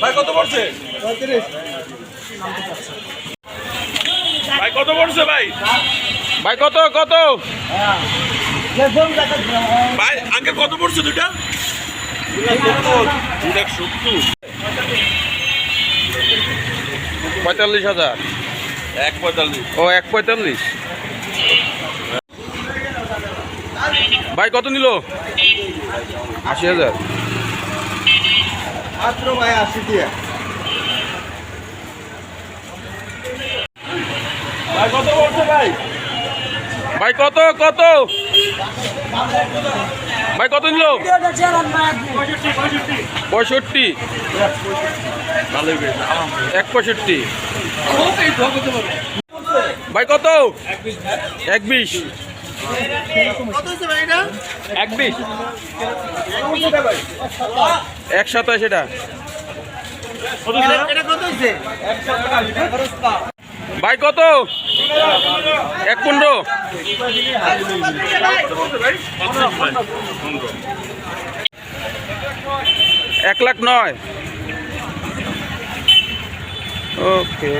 ভাই কত পড়ছে? ভাই কত পড়ছে ভাই? ভাই কত কত? ভাই আঙ্কেল কত পড়ছে দুটা দুটা পঁয়তাল্লিশ হাজার। এক পঁয়তাল্লিশ। ও এক পঁয়তাল্লিশ। ভাই কত নিল? আশি হাজার। মাত্র ভাই আশি ভাই কত ভাই? ভাই কত কত? ভাই কত নিল? পঁয়ষট্টি। এক পঁয়ষট্টি। ভাই কত? এক বিশ। এক বিশ। এক সাতাশ এটা। ভাই কত? এক পনেরো। এক লাখ নয়। ওকে।